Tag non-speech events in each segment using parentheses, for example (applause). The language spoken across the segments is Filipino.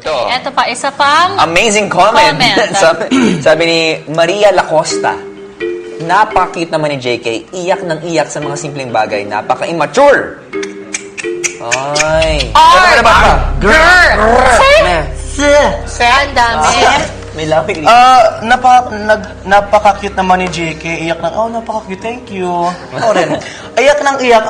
Ito. Ito pa, isa pang... Amazing comment. Comment. (laughs) sabi, sabi ni Maria Lacosta, napakit naman ni JK, iyak ng iyak sa mga simpleng bagay, napaka-immature. Ay. R! Ano ba ba? Girl! Ne. Ang dami. (laughs) May lapit. Ah, napa, nag, napaka-cute naman ni JK. Iyak ng, oh, napaka-cute, thank you. Ako rin. (laughs) iyak ng iyak.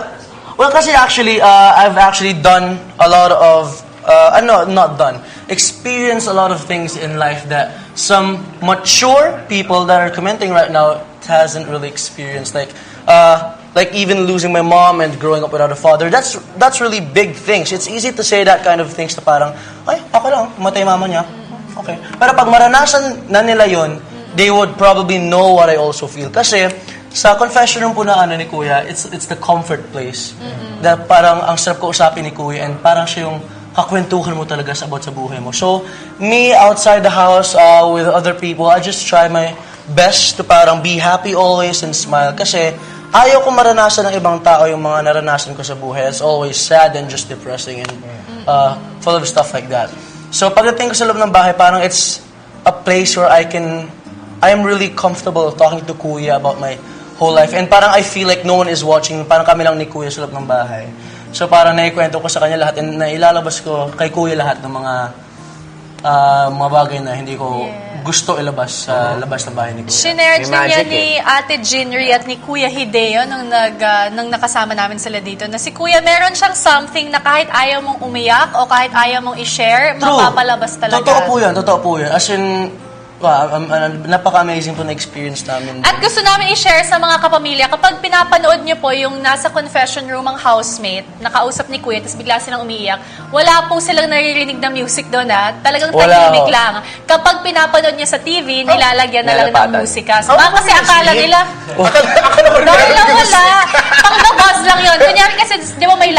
Well, kasi actually, uh, I've actually done a lot of, uh, ano, not done, experienced a lot of things in life that some mature people that are commenting right now hasn't really experienced. Like, uh, like even losing my mom and growing up without a father. That's that's really big things. It's easy to say that kind of things na parang, ay, ako lang, matay mama niya. Okay. Pero pag maranasan na nila they would probably know what I also feel. Kasi sa confession room po na ano ni Kuya, it's it's the comfort place. Na parang ang sarap ko usapin ni Kuya and parang siya yung kakwentuhan mo talaga sa about sa buhay mo. So, me outside the house uh, with other people, I just try my best to parang be happy always and smile. Kasi ayaw ko maranasan ng ibang tao yung mga naranasan ko sa buhay. It's always sad and just depressing and uh, full of stuff like that. So pagdating ko sa loob ng bahay, parang it's a place where I can, I'm really comfortable talking to Kuya about my whole life. And parang I feel like no one is watching, parang kami lang ni Kuya sa loob ng bahay. So parang naikwento ko sa kanya lahat and nailalabas ko kay Kuya lahat ng mga ah, mga bagay na hindi ko gusto ilabas sa labas ng bahay ni Kuya. Shinare din magic ni Ate Jinri at ni Kuya Hideo nung, nag, ah, nung nakasama namin sila dito na si Kuya meron siyang something na kahit ayaw mong umiyak o kahit ayaw mong i-share, True. mapapalabas talaga. Totoo po yan, totoo po yan. As in, wow, um, um, napaka-amazing po na experience namin. At gusto namin i-share sa mga kapamilya, kapag pinapanood niyo po yung nasa confession room ang housemate, nakausap ni Kuya, tapos bigla silang umiiyak, wala po silang naririnig na music doon ha. Talagang Wala tahimik lang. Kapag pinapanood niya sa TV, nilalagyan na lang ng musika. So, Oh, baka kasi akala nila, Dahil lang wala. Pang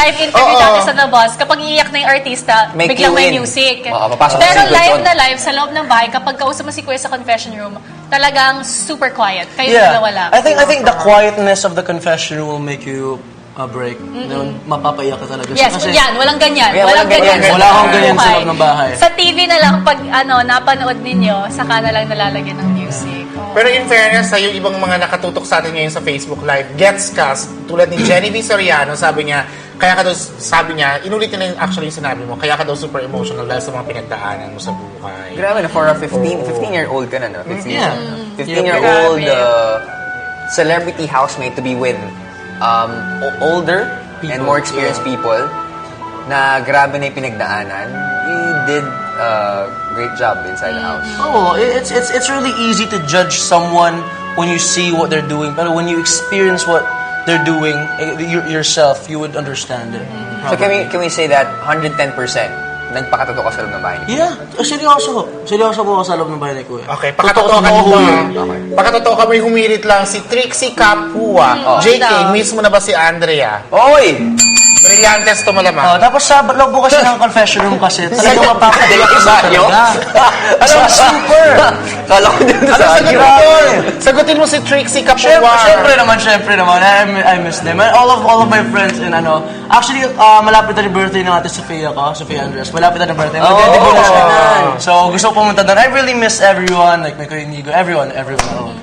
live interview Oo. dati sa The Buzz, kapag iiyak na yung artista, May biglang cue may in. music. Oo, papasok Pero live yun. na live sa loob ng bahay, kapag kausap mo si Kuya sa confession room, talagang super quiet. Kayo yeah. na wala. I think I think the quietness of the confession room will make you a break. Then, mapapaiyak ka talaga. Yes, Kasi, yan. Walang ganyan. Yeah, walang walang ganyan. ganyan. Wala akong ganyan sa loob ng bahay. Sa TV na lang, pag ano, napanood ninyo, saka na lang nalalagyan ng music. Oo. Pero in fairness, sa yung ibang mga nakatutok sa atin ngayon sa Facebook Live, gets cast, tulad ni Jenny V. Soriano, sabi niya, kaya ka daw, sabi niya, inulit niya actually yung sinabi mo, kaya ka daw super emotional dahil sa mga pinagdaanan mo sa buhay. Grabe na, for a 15, 15-year-old ka na, no? 15, Yeah. 15-year-old Grabe. uh, celebrity housemate to be with um, o- older and People, more experienced people na grabe na yung pinagdaanan. You did a great job inside the house. Oh, it's it's it's really easy to judge someone when you see what they're doing, but when you experience what they're doing eh, y- yourself, you would understand it. So can we can we say that 110% nagpakatotoo ka sa loob ng bahay ni Yeah, oh, seryoso. Seryoso po ako sa loob ng bahay ni Kuya. Okay, pakatotoo ka po. Okay. Pakatotoo ka mo yung humirit lang si Trixie Kapua. Oh. JK, miss mo na ba si Andrea? Oy! Brillantes to Oh, malamang. tapos sa loob kasi ng confession room kasi (laughs) talaga mapapagaling Yung ka iba, yo? talaga. (laughs) Alam mo, super! Kala ko din sa doon? Sagutin mo si Trixie Kapua. Siyempre, siyempre naman, siyempre naman. I, I miss them. And all of all of my friends and ano. Actually, uh, malapit na yung birthday ng ate Sofia ko, Sofia Andres. Malapit na yung birthday. Oh! Magdedibo na siya. So, gusto ko pumunta doon. I really miss everyone. Like, my Kuya Inigo. Everyone, everyone. Oh.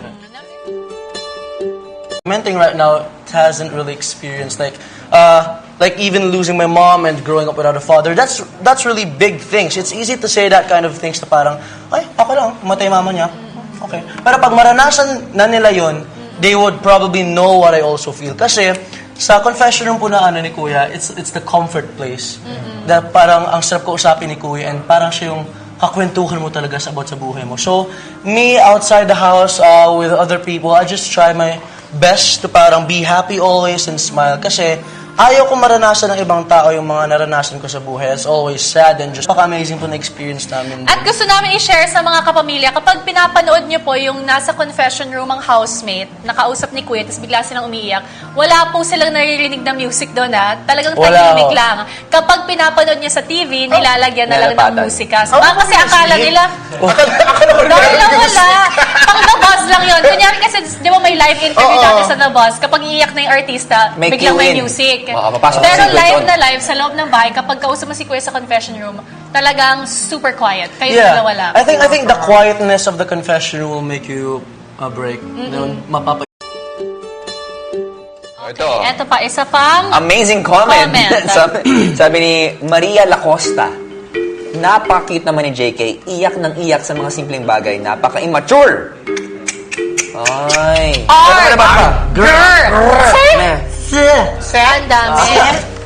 Commenting right now hasn't really experienced like uh like even losing my mom and growing up without a father that's that's really big things. It's easy to say that kind of things na parang ay ako lang matay mama niya. Okay. Pero pag maranasan na nila yon they would probably know what I also feel. Kasi sa confession room po na ano ni Kuya it's it's the comfort place. Na parang ang sarap ko usapin ni Kuya and parang siya yung kakwentuhan mo talaga sa about sa buhay mo. So, me outside the house uh, with other people, I just try my best to parang be happy always and smile. Kasi ayaw ko maranasan ng ibang tao yung mga naranasan ko sa buhay. It's always sad and just paka-amazing po na experience namin. At gusto namin i-share sa mga kapamilya, kapag pinapanood niyo po yung nasa confession room ang housemate, nakausap ni Kuya, tapos bigla silang umiiyak, wala po silang naririnig na music doon ha. Talagang Wala tahimik ho. lang. Kapag pinapanood niya sa TV, nilalagyan na lang ng Nilalapatan. musika. So, baka kasi (laughs) akala nila, Dahil lang wala. Pang The Buzz lang yun. Kunyari kasi, di ba may live interview Oo. dati sa The Buzz, kapag iiyak na yung artista, May biglang cue may in. music. Oo, papasok Pero live doon. na live, sa loob ng bahay, kapag kausap mo si Kuya sa confession room, talagang super quiet. Kayo Yeah. dalawa lang. I think I think the quietness of the confession will make you a break. Then, mapapa Ito. Eto pa, isa pang... Amazing comment. Comment. (laughs) sabi, sabi ni Maria Lacosta, napakit naman ni JK, iyak ng iyak sa mga simpleng bagay, napaka-immature. Ay. Art! Ano ba ba? Girl! Sir! Ang dami.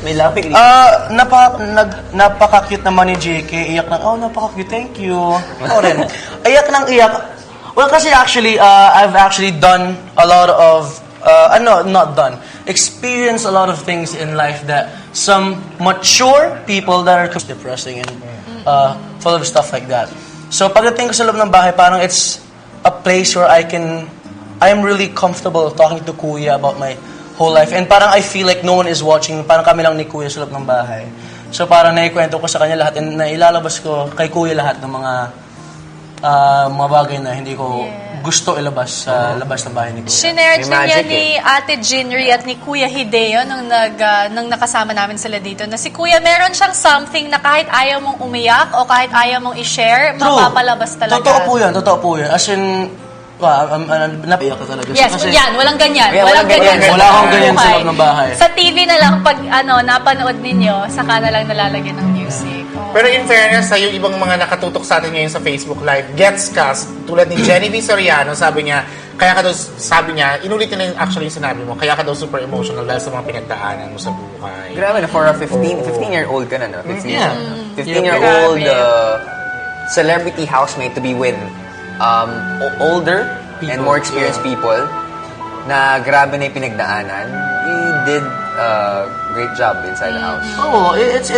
May lamig. Ah, napa, nag, napaka-cute naman ni JK. Iyak ng, oh, napaka-cute, thank you. Ako rin. iyak ng iyak. Well, kasi actually, uh, I've actually done a lot of, uh, ano, not done, experienced a lot of things in life that some mature people that are depressing and uh, full of stuff like that. So, pagdating ko sa loob ng bahay, parang it's a place where I can, I'm really comfortable talking to Kuya about my whole life. And parang I feel like no one is watching. Parang kami lang ni Kuya sa loob ng bahay. So parang naikwento ko sa kanya lahat and nailalabas ko kay Kuya lahat ng mga ah, mga bagay na hindi ko gusto ilabas sa labas ng bahay ni Kuya. Shinare May magic ni Ate Jinri at ni Kuya Hideo nung, nag, ah, nung nakasama namin sila dito. Na si Kuya, meron siyang something na kahit ayaw mong umiyak o kahit ayaw mong i-share, True. mapapalabas talaga. Totoo po yan, totoo po yan. As in, wow, um, um, napiyak ka talaga. Yes, Kasi- yan. Walang ganyan. Yeah, walang walang ganyan. ganyan. sa Wala akong ganyan sa buhay. loob ng bahay. Sa TV na lang, pag ano, napanood ninyo, saka na lang nalalagyan ng music. Oh. Pero in fairness, sa yung ibang mga nakatutok sa atin ngayon sa Facebook Live, gets ka, tulad ni Genevieve Soriano, sabi niya, kaya ka daw, sabi niya, inulit niya actually yung sinabi mo, kaya ka daw super emotional dahil sa mga pinagdaanan mo sa buhay. Grabe na, for a 15, 15-year-old ka na, no? 15, Yeah. 15-year-old Grabe. uh, celebrity housemate to be with um, older and People, more experienced people na grabe na yung pinagdaanan. You did a great job inside the house. Oh, it's, it's